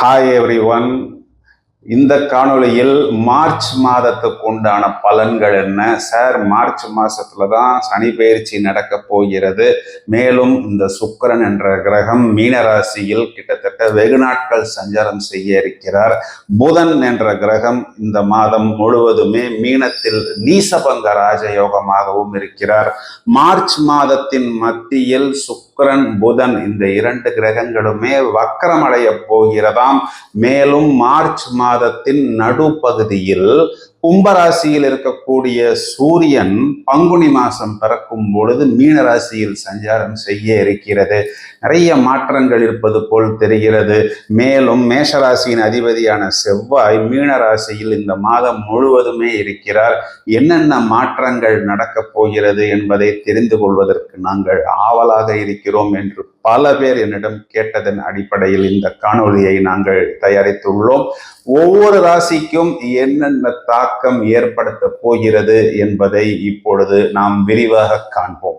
Hi everyone, இந்த காணொளியில் March மாதத்துக்கு உண்டான பலன்கள் என்ன? சார் மார்ச் மாதத்துல தான் சனி பயிற்சி நடக்க போகிறது. மேலும் இந்த சுக்கரன் என்ற கிரகம் மீனராசியில் கிட்டத்தட்ட வெகு நாட்கள் சஞ்சாரம் செய்ய இருக்கிறார். புதன் என்ற கிரகம் இந்த மாதம் முழுவதுமே மீனத்தில் நீசபங்க ராஜயோகமாகவும் இருக்கிறார். மார்ச் மாதத்தின் மத்தியில் சுக்கரன் புதன் இந்த இரண்டு கிரகங்களுமே வக்கரமடைய போகிறதாம். மேலும் மார்ச் மாதத்தின் நடுப்பகுதியில் கும்பராசியில் இருக்கக்கூடிய சூரியன் பங்குனி மாசம் பிறக்கும் பொழுது மீன ராசியில் சஞ்சாரம் செய்ய இருக்கிறது. நிறைய மாற்றங்கள் இருப்பது போல் தெரிகிறது. மேலும் மேஷராசியின் அதிபதியான செவ்வாய் மீன ராசியில் இந்த மாதம் முழுவதுமே இருக்கிறார். என்னென்ன மாற்றங்கள் நடக்கப் போகிறது என்பதை தெரிந்து கொள்வதற்கு நாங்கள் ஆவலாக இருக்கிறோம் என்று பல பேர் என்னிடம் கேட்டதன் அடிப்படையில் இந்த காணொலியை நாங்கள் தயாரித்துள்ளோம். ஒவ்வொரு ராசிக்கும் என்னென்ன தாக்கம் ஏற்படுத்த போகிறது என்பதை இப்பொழுது நாம் விரிவாக காண்போம்.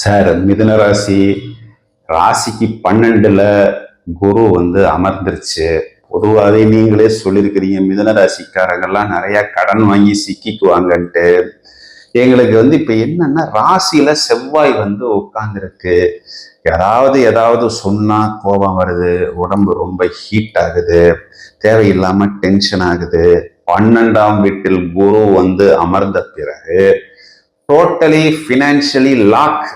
சார் மிதுன ராசி ராசிக்கு பன்னெண்டுல குரு வந்து அமர்ந்துருச்சு. பொதுவாகவே நீங்களே சொல்லியிருக்கிறீங்க மிதுன ராசிக்காரங்கெல்லாம் நிறைய கடன் வாங்கி சிக்கிக்குவாங்கன்ட்டு. எங்களுக்கு வந்து இப்போ என்னன்னா ராசியில செவ்வாய் வந்து உட்காந்துருக்கு யாராவது ஏதாவது சொன்னா கோபம் வருது உடம்பு ரொம்ப ஹீட் ஆகுது தேவையில்லாம டென்ஷன் ஆகுது. பன்னெண்டாம் வீட்டில் குரு வந்து அமர்ந்த பிறகு டோட்டலி ஃபினான்ஷியலி லாக்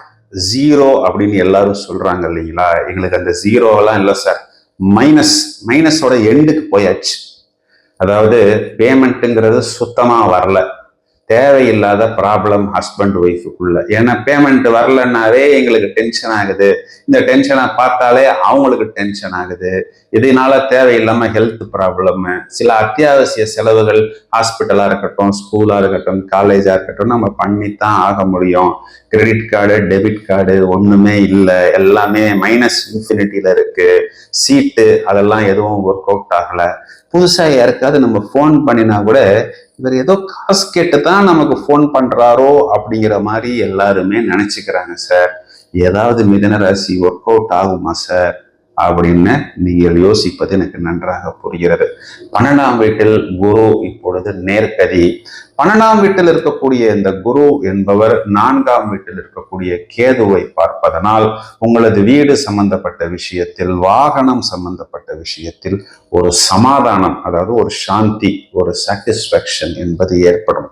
ஜீரோ அப்படின்னு எல்லாரும் சொல்றாங்க இல்லைங்களா? எங்களுக்கு அந்த ஜீரோவெல்லாம் இல்லை சார் மைனஸ் மைனஸோட எண்டுக்கு போயாச்சு. அதாவது பேமெண்ட்டுங்கிறது சுத்தமாக வரல. தேவையில்லாத ப்ராப்ளம் ஹஸ்பண்ட் ஒய்ஃபுக்குள்ள ஏன்னா பேமெண்ட் வரலன்னாவே எங்களுக்கு டென்ஷன் ஆகுது. இந்த டென்ஷனை பார்த்தாலே அவங்களுக்கு டென்ஷன் ஆகுது. இதனால தேவையில்லாம ஹெல்த் ப்ராப்ளம் சில அத்தியாவசிய செலவுகள் ஹாஸ்பிட்டலா இருக்கட்டும் ஸ்கூலா இருக்கட்டும் காலேஜா இருக்கட்டும் நம்ம பண்ணித்தான் ஆக முடியும். கிரெடிட் கார்டு டெபிட் கார்டு ஒண்ணுமே இல்லை. எல்லாமே மைனஸ் இன்ஃபினிட்டியில இருக்கு. சீட்டு அதெல்லாம் எதுவும் ஒர்க் அவுட் ஆகல. புதுசாக யாருக்காவது நம்ம ஃபோன் பண்ணினா கூட இவர் ஏதோ காசு கேட்டு தான் நமக்கு ஃபோன் பண்ணுறாரோ அப்படிங்கிற மாதிரி எல்லாருமே நினச்சிக்கிறாங்க சார் ஏதாவது மிதன ராசி ஒர்க் அவுட் ஆகுமா சார் அப்படின்னு நீங்கள் யோசிப்பது எனக்கு நன்றாக புரிகிறது. பன்னெண்டாம் வீட்டில் குரு இப்பொழுது நேர்கதி. பன்னெண்டாம் வீட்டில் இருக்கக்கூடிய இந்த குரு என்பவர் நான்காம் வீட்டில் இருக்கக்கூடிய கேதுவை பார்ப்பதனால் உங்களது வீடு சம்பந்தப்பட்ட விஷயத்தில் வாகனம் சம்பந்தப்பட்ட விஷயத்தில் ஒரு சமாதானம் அதாவது ஒரு சாந்தி ஒரு சாட்டிஸ்பேக்ஷன் என்பது ஏற்படும்.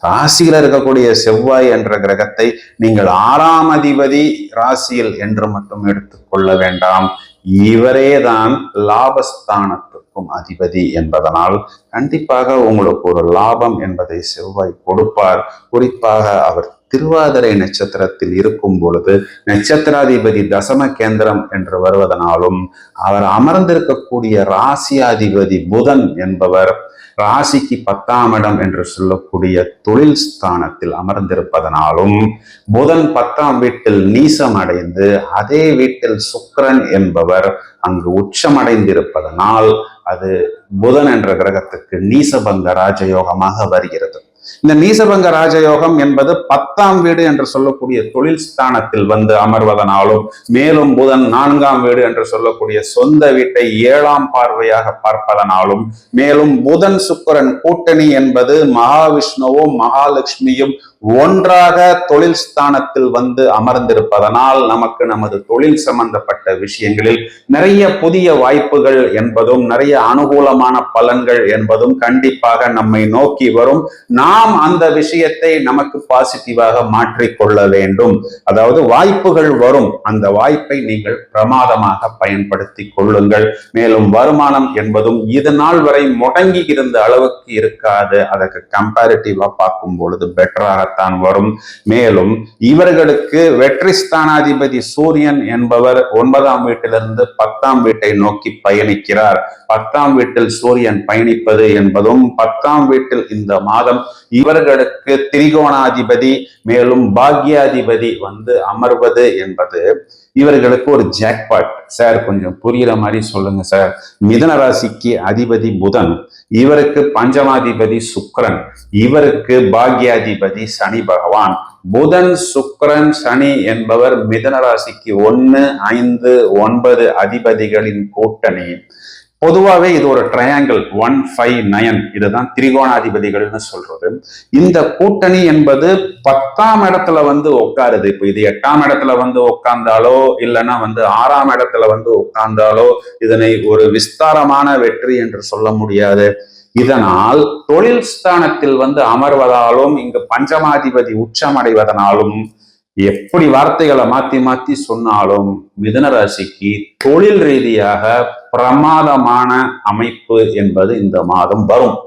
ராசியில் இருக்கக்கூடிய செவ்வாய் என்ற கிரகத்தை நீங்கள் ஆறாம் அதிபதி ராசியில் என்று மட்டும் எடுத்துக்கொள்ள வேண்டாம். இவரேதான் லாபஸ்தானத்துக்கும் அதிபதி என்பதனால் கண்டிப்பாக உங்களுக்கு ஒரு லாபம் என்பதை செவ்வாய் கொடுப்பார். குறிப்பாக அவர் திருவாதிரை நட்சத்திரத்தில் இருக்கும் பொழுது நட்சத்திராதிபதி தசம கேந்திரம் என்று வருவதனாலும் அவர் அமர்ந்திருக்கக்கூடிய ராசியாதிபதி புதன் என்பவர் ராசிக்கு பத்தாம் இடம் என்று சொல்லக்கூடிய தொழில் ஸ்தானத்தில் அமர்ந்திருப்பதனாலும் புதன் பத்தாம் வீட்டில் நீசம் அடைந்து அதே வீட்டில் சுக்கரன் என்பவர் அங்கு உச்சமடைந்திருப்பதனால் அது புதன் என்ற கிரகத்துக்கு நீசபங்க ராஜயோகமாக வருகிறது. இந்த நீசபங்க ராஜயோகம் என்பது பத்தாம் வீடு என்று சொல்லக்கூடிய தொழில் ஸ்தானத்தில் வந்து அமர்வதனாலும் மேலும் புதன் நான்காம் வீடு என்று சொல்லக்கூடிய சொந்த வீட்டை ஏழாம் பார்வையாக பார்ப்பதனாலும் மேலும் புதன் சுக்கரன் கூட்டணி என்பது மகாவிஷ்ணுவும் மகாலட்சுமியும் ஒன்றாக தொழில் ஸ்தானத்தில் வந்து அமர்ந்திருப்பதனால் நமக்கு நமது தொழில் சம்பந்தப்பட்ட விஷயங்களில் நிறைய புதிய வாய்ப்புகள் என்பதும் நிறைய அனுகூலமான பலன்கள் என்பதும் கண்டிப்பாக நம்மை நோக்கி வரும். நாம் அந்த விஷயத்தை நமக்கு பாசிட்டிவாக மாற்றிக்கொள்ள வேண்டும். அதாவது வாய்ப்புகள் வரும். அந்த வாய்ப்பை நீங்கள் பிரமாதமாக பயன்படுத்தி கொள்ளுங்கள். மேலும் வருமானம் என்பதும் இது நாள் வரை முடங்கி இருந்த அளவுக்கு இருக்காது. அதற்கு கம்பேரிட்டிவா பார்க்கும் பொழுது பெட்டராக தான் வரும். மேலும் இவர்களுக்கு வெற்றி ஸ்தானாதிபதி சூரியன் என்பவர் ஒன்பதாம் வீட்டிலிருந்து பத்தாம் வீட்டை நோக்கி பயணிக்கிறார். பத்தாம் வீட்டில் சூரியன் பயணிப்பது என்பதும் பத்தாம் வீட்டில் இந்த மாதம் இவர்களுக்கு திரிகோணாதிபதி மேலும் பாக்யாதிபதி வந்து அமர்வது என்பது இவர்களுக்கு ஒரு ஜாக்பாட் சார் கொஞ்சம் புரியுற மாதிரி சொல்லுங்க சார் மிதன ராசிக்கு அதிபதி புதன் இவருக்கு பஞ்சமாதிபதி சுக்கரன் இவருக்கு பாக்யாதிபதி சனி பகவான். புதன் சுக்கரன் சனி என்பவர் மிதன ராசிக்கு ஒன்னு ஐந்து ஒன்பது அதிபதிகளின் கூட்டணி. பொதுவாகவே இது ஒரு ட்ரையாங்கிள் ஒன் ஃபைவ் நயன் இதுதான் திரிகோணாதிபதிகள்னு சொல்றது. இந்த கூட்டணி என்பது பத்தாம் இடத்துல வந்து உட்காருது. இப்போ இது எட்டாம் இடத்துல வந்து உட்கார்ந்தாலோ இல்லைன்னா வந்து ஆறாம் இடத்துல வந்து உட்கார்ந்தாலோ இதனை ஒரு விஸ்தாரமான வெற்றி என்று சொல்ல முடியாது. இதனால் தொழில் ஸ்தானத்தில் வந்து அமர்வதாலும் இங்கு பஞ்சமாதிபதி உச்சமடைவதனாலும் எப்படி வார்த்தைகளை மாத்தி மாத்தி சொன்னாலும் மிதன ராசிக்கு தொழில் ரீதியாக பிரமாதமான அமைப்பு என்பது இந்த மாதம் வரும்.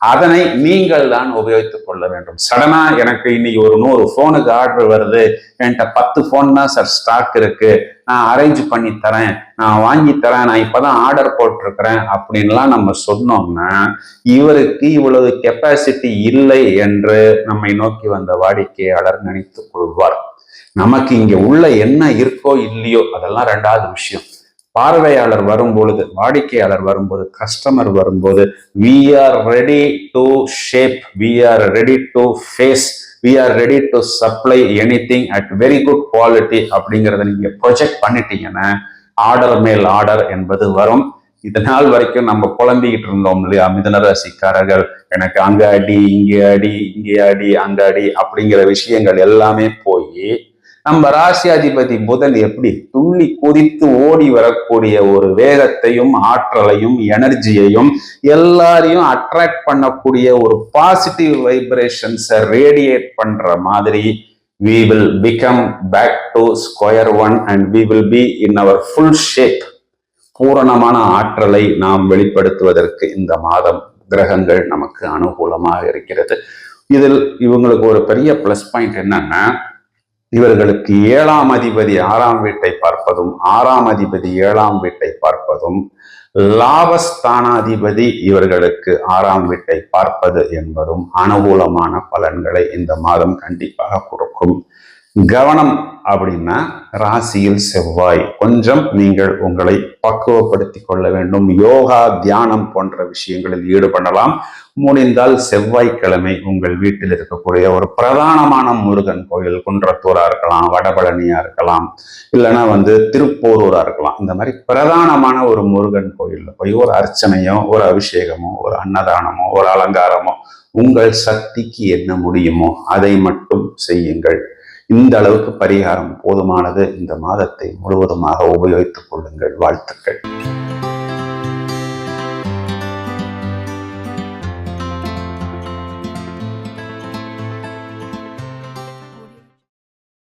அதனை நீங்கள் தான் உபயோகித்துக் கொள்ள வேண்டும். சடனா எனக்கு இன்னைக்கு ஒரு நூறு போனுக்கு ஆர்டர் வருது. என்கிட்ட பத்து போன் தான் சார் ஸ்டாக் இருக்கு. நான் அரேஞ்ச் பண்ணி தரேன். நான் வாங்கி தரேன். நான் இப்பதான் ஆர்டர் போட்டிருக்கிறேன் அப்படின்லாம் நம்ம சொன்னோம்னா இவருக்கு இவ்வளவு கெப்பாசிட்டி இல்லை என்று நம்மை நோக்கி வந்த வாடிக்கையாளர் நினைத்துக் கொள்வார். நமக்கு இங்க உள்ள என்ன இருக்கோ இல்லையோ அதெல்லாம் ரெண்டாவது விஷயம். பார்வையாளர் வரும்பொழுது வாடிக்கையாளர் வரும்போது கஸ்டமர் வரும்போது we are ready to shape we are ready to face we are ready to supply anything at very good quality அப்படிங்கிறத நீங்க ப்ரொஜெக்ட் பண்ணிட்டீங்கன்னா ஆர்டர் மேல் ஆர்டர் என்பது வரும். இது நாள் வரைக்கும் நம்ம புலம்பிக்கிட்டு இருந்தோம் இல்லையா? மிதனராசிக்காரர்கள் எனக்கு அங்க அடி இங்கே அடி இங்கே அடி அங்க அடி அப்படிங்கிற விஷயங்கள் எல்லாமே போய் நம்ம ராசியாதிபதி புதன் எப்படி துள்ளி குதித்து ஓடி வரக்கூடிய ஒரு வேகத்தையும் ஆற்றலையும் எனர்ஜியையும் எல்லாரையும் அட்ராக்ட் பண்ணக்கூடிய ஒரு பாசிட்டிவ் வைப்ரேஷன்ஸை ரேடியேட் பண்ற மாதிரி we will become back to square one and we will be in our full shape பூரணமான ஆற்றலை நாம் வெளிப்படுத்துவதற்கு இந்த மாதம் கிரகங்கள் நமக்கு அனுகூலமாக இருக்கிறது. இதில் இவங்களுக்கு ஒரு பெரிய ப்ளஸ் பாயிண்ட் என்னன்னா இவர்களுக்கு ஏழாம் அதிபதி ஆறாம் வீட்டை பார்ப்பதும் ஆறாம் அதிபதி ஏழாம் வீட்டை பார்ப்பதும் லாபஸ்தானாதிபதி இவர்களுக்கு ஆறாம் வீட்டை பார்ப்பது என்பதும் அனுகூலமான பலன்களை இந்த மாதம் கண்டிப்பாக கொடுக்கும். கவனம் அப்படின்னா ராசியில் செவ்வாய். கொஞ்சம் நீங்கள் உங்களை பக்குவப்படுத்தி கொள்ள வேண்டும். யோகா தியானம் போன்ற விஷயங்களில் ஈடுபடலாம். முடிந்தால் செவ்வாய்க்கிழமை உங்கள் வீட்டில் இருக்கக்கூடிய ஒரு பிரதானமான முருகன் கோயில் குன்றத்தூரா இருக்கலாம் வடபழனியா இருக்கலாம் இல்லைன்னா வந்து திருப்போரூரா இருக்கலாம். இந்த மாதிரி பிரதானமான ஒரு முருகன் கோயில்ல போய் ஒரு அர்ச்சனையோ ஒரு அபிஷேகமோ ஒரு அன்னதானமோ ஒரு அலங்காரமோ உங்கள் சக்திக்கு என்ன முடியுமோ அதை மட்டும் செய்யுங்கள். இந்த அளவுக்கு பரிகாரம் போதுமானது இந்த மாதத்தை முழுவதுமாக உபயோகித்துக் கொள்ளுங்கள். வாழ்த்துக்கள்.